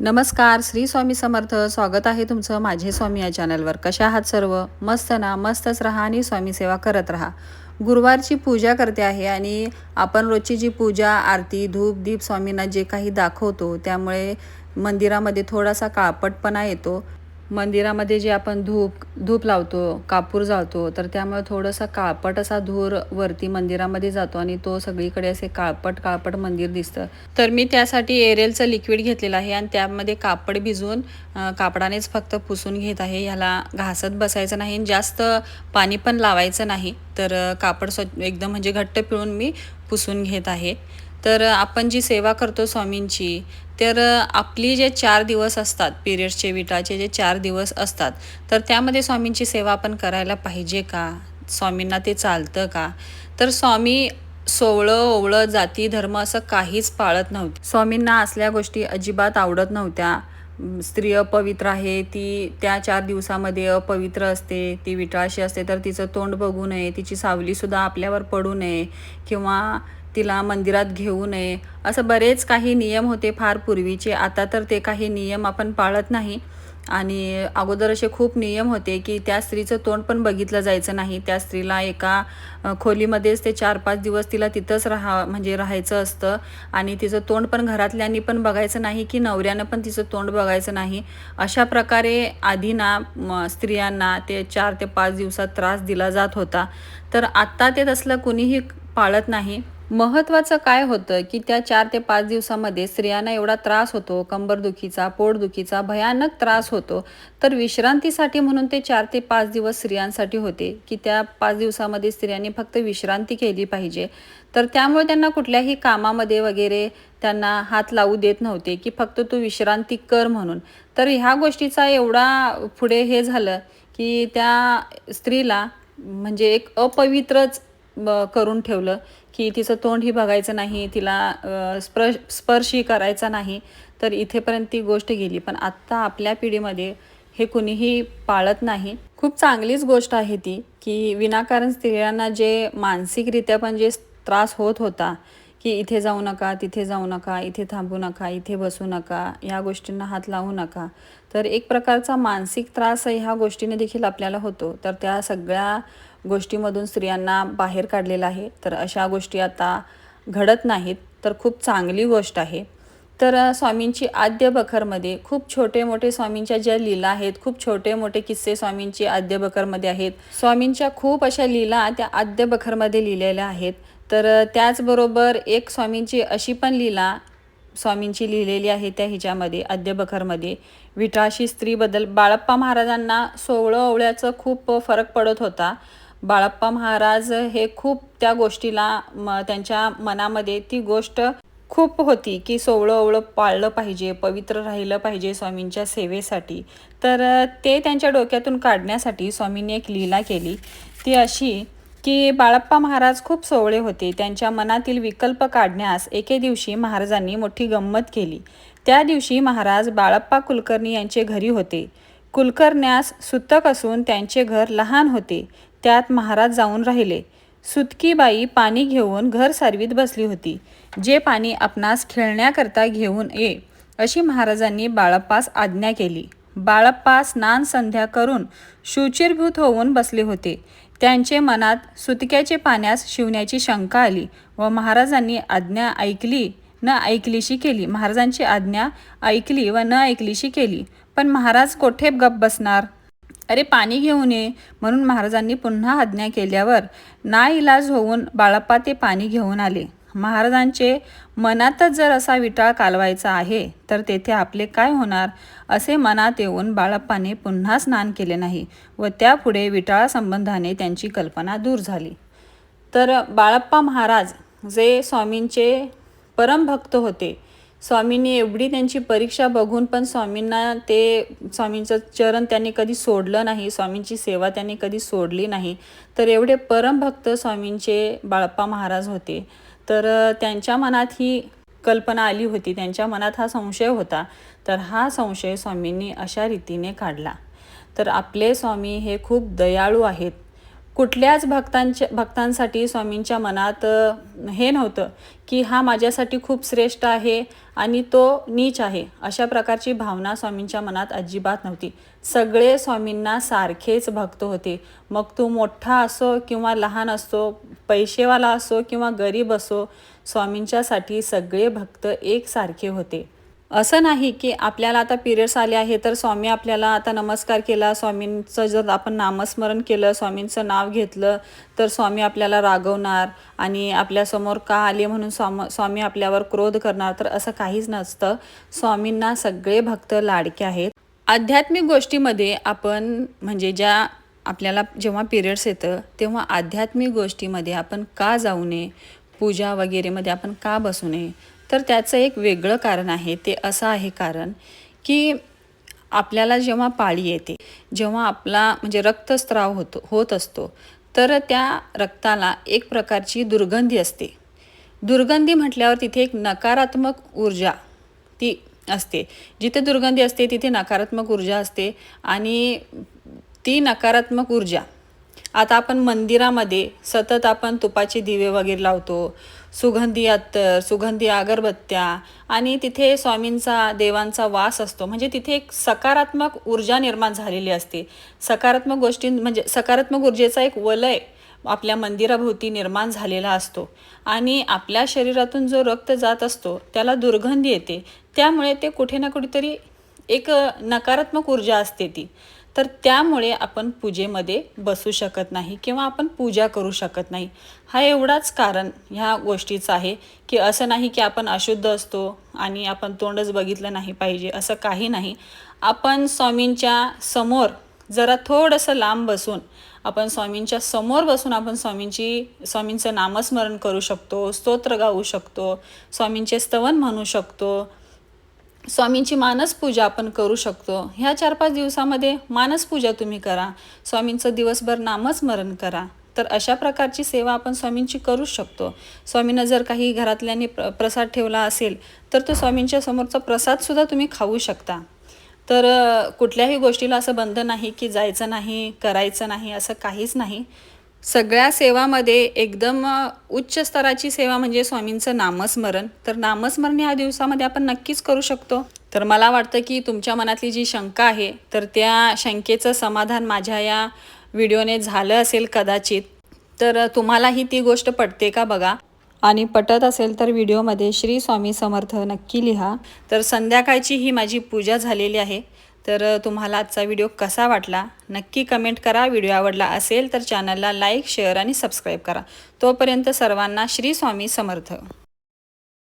नमस्कार श्री स्वामी समर्थ. स्वागत आहे तुमचं माझे स्वामी या चॅनलवर. कशा आहात सर्व? मस्त ना? मस्तच राहा आणि स्वामी सेवा करत राहा. गुरुवारची पूजा करते आहे आणि आपण रोजची जी पूजा आरती धूप दीप स्वामींना जे काही दाखवतो त्यामुळे मंदिरामध्ये थोडासा काळपटपणा येतो. मंदिरामध्ये जे आपण धूप धूप लावतो कापूर जाळतो तर त्यामुळे थोडंसं काळपट असा धूर वरती मंदिरामध्ये जातो आणि तो सगळीकडे असे काळपट काळपट मंदिर दिसतं. तर मी त्यासाठी एरेलचं लिक्विड घेतलेलं आहे आणि त्यामध्ये कापड भिजवून कापडानेच फक्त पुसून घेत आहे. ह्याला घासत बसायचं नाही आणि जास्त पाणी पण लावायचं नाही. तर कापड स्वच्छ एकदम म्हणजे घट्ट पिळून मी पुसून घेत आहे. तर आपण जी सेवा करतो स्वामींची तर आपली जे चार दिवस असतात पिरियड्सचे विटाचे जे चार दिवस असतात तर त्यामध्ये स्वामींची सेवा आपण करायला पाहिजे का? स्वामींना ते चालतं का? तर स्वामी सोवळं ओवळं जाती धर्म असं काहीच पाळत नव्हते. स्वामींना असल्या गोष्टी अजिबात आवडत नव्हत्या. स्त्री अपवित्र आहे ती त्या चार दिवसामध्ये अपवित्र असते ती विटाळशी असते तर तिचं तोंड बघू नये तिची सावलीसुद्धा आपल्यावर पडू नये किंवा तिला मंदिरात घेऊ नये. असं बरेच काही नियम होते फार पूर्वीचे. आता तर ते काही नियम आपण पाळत नाही. आणि अगोदर असे खूप नियम होते की त्या स्त्रीचं तोंड पण बघितलं जायचं नाही. त्या स्त्रीला एका खोलीमध्येच ते चार पाच दिवस तिला तिथंच राहा म्हणजे राहायचं असतं. आणि तिचं तोंड पण घरातल्यांनी पण बघायचं नाही की नवऱ्यानं पण तिचं तोंड बघायचं नाही. अशा प्रकारे आधी ना म, स्त्रियांना ते चार ते पाच दिवसात त्रास दिला जात होता. तर आत्ता ते तसलं कुणीही पाळत नाही. महत्त्वाचं काय होतं की त्या चार ते पाच दिवसामध्ये स्त्रियांना एवढा त्रास होतो कंबरदुखीचा पोटदुखीचा भयानक त्रास होतो. तर विश्रांतीसाठी म्हणून ते चार ते पाच दिवस स्त्रियांसाठी होते की त्या पाच दिवसामध्ये स्त्रियांनी फक्त विश्रांती केली पाहिजे. तर त्यामुळे त्यांना कुठल्याही कामामध्ये वगैरे त्यांना हात लावू देत नव्हते की फक्त तू विश्रांती कर म्हणून. तर ह्या गोष्टीचा एवढा पुढे हे झालं की त्या स्त्रीला म्हणजे एक अपवित्रच ब- करून ठेवलं की तिचं तोंडही बघायचं नाही तिला स्पर्श स्पर्शही करायचा नाही तर इथेपर्यंत ती गोष्ट गेली. पण आत्ता आपल्या पिढीमध्ये हे कुणीही पाळत नाही. खूप चांगलीच गोष्ट आहे ती की विनाकारण स्त्रियांना जे मानसिकरित्या पण जे त्रास होत होता की इथे जाऊ नका तिथे जाऊ नका इथे थांबू नका इथे बसू नका या गोष्टींना हात लावू नका. तर एक प्रकारचा मानसिक त्रास ह्या गोष्टीने देखील आपल्याला होतो. तर त्या सगळ्या गोष्टीमधून स्त्रियांना बाहेर काढलेलं आहे. तर अशा गोष्टी आता घडत नाहीत तर खूप चांगली गोष्ट आहे. तर स्वामींची आद्य बखरमध्ये खूप छोटे मोठे स्वामींच्या ज्या लीला आहेत खूप छोटे मोठे किस्से स्वामींची आद्य बखरमध्ये आहेत. स्वामींच्या खूप अशा लीला त्या आद्य बखरमध्ये लिहिलेल्या आहेत. तर त्याचबरोबर एक स्वामींची अशी पण लीला स्वामींची लिहिलेली आहे त्या हिच्यामध्ये अद्यबखरमध्ये विठाशी स्त्रीबद्दल बाळप्पा महाराजांना सोवळं ओवळ्याचं खूप फरक पडत होता. बाळप्पा महाराज हे खूप त्या गोष्टीला म त्यांच्या मनामध्ये ती गोष्ट खूप होती की सोवळं ओवळं पाळलं पाहिजे पवित्र राहिलं पाहिजे स्वामींच्या सेवेसाठी. तर ते त्यांच्या डोक्यातून काढण्यासाठी स्वामींनी एक लीला केली. ती अशी की बाळप्पा महाराज खूप सोवळे होते. त्यांच्या मनातील विकल्प काढण्यास एके दिवशी महाराजांनी मोठी गंमत केली. त्या दिवशी महाराज बाळप्पा कुलकर्णी यांचे घरी होते. कुलकर्ण्यास सुतक असून त्यांचे घर लहान होते. त्यात महाराज जाऊन राहिले. सुतकीबाई पाणी घेऊन घर सारवीत बसली होती. जे पाणी आपणास खेळण्याकरता घेऊन ये अशी महाराजांनी बाळप्पास आज्ञा केली. बाळप्पा स्नान संध्या करून शुचिरभूत होऊन बसले होते. त्यांचे मनात सुतक्याचे पाण्यास शिवण्याची शंका आली व महाराजांनी आज्ञा ऐकली न ऐकलीशी केली. महाराजांची आज्ञा ऐकली व न ऐकलीशी केली. पण महाराज कोठे गप बसणार? अरे पाणी घेऊन ये म्हणून महाराजांनी पुन्हा आज्ञा केल्यावर नाइलाज होऊन बाळप्पा ते पाणी घेऊन आले. महाराजांचे मनातच जर असा विटाळ कालवायचा आहे तर तेथे आपले काय होणार? असे मनात येऊन बाळप्पाने पुन्हा स्नान केले नाही व त्यापुढे विटाळा संबंधाने त्यांची कल्पना दूर झाली. तर बाळप्पा महाराज जे स्वामींचे परमभक्त होते स्वामींनी एवढी त्यांची परीक्षा बघून पण स्वामींना ते स्वामींचं चरण त्यांनी कधी सोडलं नाही स्वामींची सेवा त्यांनी कधी सोडली नाही तर एवढे परमभक्त स्वामींचे बाळप्पा महाराज होते. तर त्यांच्या मनात ही कल्पना आली होती. त्यांच्या मनात हा संशय होता. तर हा संशय स्वामींनी अशा रीतीने काढला. तर आपले स्वामी हे खूप दयाळू आहेत. कुठल्याच भक्तांच्या भक्तांसाठी स्वामींच्या मनात हे नव्हतं की हा माझ्यासाठी खूप श्रेष्ठ आहे आणि तो नीच आहे. अशा प्रकारची भावना स्वामींच्या मनात अजिबात नव्हती. सगळे स्वामींना सारखेच भक्त होते. मग तो मोठा असो किंवा लहान असो पैसेवाला असो किंवा गरीब असो स्वामींच्यासाठी सगळे भक्त एकसारखे होते. असं नाही की आपल्याला आता पिरियड्स आले आहे तर स्वामी आपल्याला आता नमस्कार केला स्वामींचं जर आपण नामस्मरण केलं स्वामींचं नाव घेतलं तर स्वामी आपल्याला रागवणार आणि आपल्यासमोर का आले म्हणून स्वाम स्वामी आपल्यावर क्रोध करणार तर असं काहीच नसतं. स्वामींना सगळे भक्त लाडके आहेत. आध्यात्मिक गोष्टीमध्ये आपण म्हणजे ज्या आपल्याला जेव्हा पिरियड्स येतं तेव्हा आध्यात्मिक गोष्टीमध्ये आपण का जाऊ नये? पूजा वगैरेमध्ये आपण का बसू नये? तर त्याचं एक वेगळं कारण आहे ते असं आहे कारण की आपल्याला जेव्हा पाळी येते जेव्हा आपला म्हणजे रक्तस्राव होतो होत असतो तर त्या रक्ताला एक प्रकारची दुर्गंधी असते. दुर्गंधी म्हटल्यावर तिथे एक नकारात्मक ऊर्जा ती असते. जिथे दुर्गंधी असते तिथे नकारात्मक ऊर्जा असते आणि ती नकारात्मक ऊर्जा आता आपण मंदिरामध्ये सतत आपण तुपाचे दिवे वगैरे लावतो सुगंधी अत्तर सुगंधी अगरबत्त्या आणि तिथे स्वामींचा देवांचा वास असतो. म्हणजे तिथे एक सकारात्मक ऊर्जा निर्माण झालेली असते. सकारात्मक गोष्टी म्हणजे सकारात्मक ऊर्जेचा एक वलय आपल्या मंदिराभोवती निर्माण झालेला असतो. आणि आपल्या शरीरातून जो रक्त जात असतो त्याला दुर्गंधी येते. त्यामुळे ते कुठे ना कुठेतरी एक नकारात्मक ऊर्जा असते ती. तर त्यामुळे आपण पूजेमध्ये बसू शकत नाही किंवा आपण पूजा करू शकत नाही. हा एवढाच कारण ह्या गोष्टीचं आहे की असं नाही की आपण अशुद्ध असतो आणि आपण तोंडच बघितलं नाही पाहिजे असं काही नाही. आपण स्वामींच्या समोर जरा थोडंसं लांब बसून आपण स्वामींच्या समोर बसून आपण स्वामींची स्वामींचं नामस्मरण करू शकतो स्तोत्र गाऊ शकतो स्वामींचे स्तवन म्हणू शकतो स्वामींची मानसपूजा आपण करू शकतो. ह्या चार पाच दिवसामध्ये मानसपूजा तुम्ही करा. स्वामींचं दिवसभर नामस्मरण करा. तर अशा प्रकारची सेवा आपण स्वामींची करू शकतो. स्वामींना जर काही घरातल्यांनी प्र प्रसाद ठेवला असेल तर तो स्वामींच्या समोरचा प्रसादसुद्धा तुम्ही खाऊ शकता. तर कुठल्याही गोष्टीला असं बंध नाही की जायचं नाही करायचं नाही असं काहीच नाही. सगळ्या सेवामध्ये एकदम उच्च स्तराची सेवा म्हणजे स्वामींचं नामस्मरण. तर नामस्मरण ह्या दिवसामध्ये आपण नक्कीच करू शकतो. तर मला वाटतं की तुमच्या मनातली जी शंका आहे तर त्या शंकेचं समाधान माझ्या या व्हिडिओने झालं असेल कदाचित. तर तुम्हालाही ती गोष्ट पटते का बघा? आणि पटत असेल तर व्हिडिओमध्ये श्री स्वामी समर्थ नक्की लिहा. तर संध्याकाळची ही माझी पूजा झालेली आहे. तर तुम्हाला आजचा व्हिडिओ कसा वाटला? नक्की कमेंट करा. व्हिडिओ आवडला असेल तर चॅनलला लाईक शेअर आणि सबस्क्राईब करा. तोपर्यंत सर्वांना श्री स्वामी समर्थ.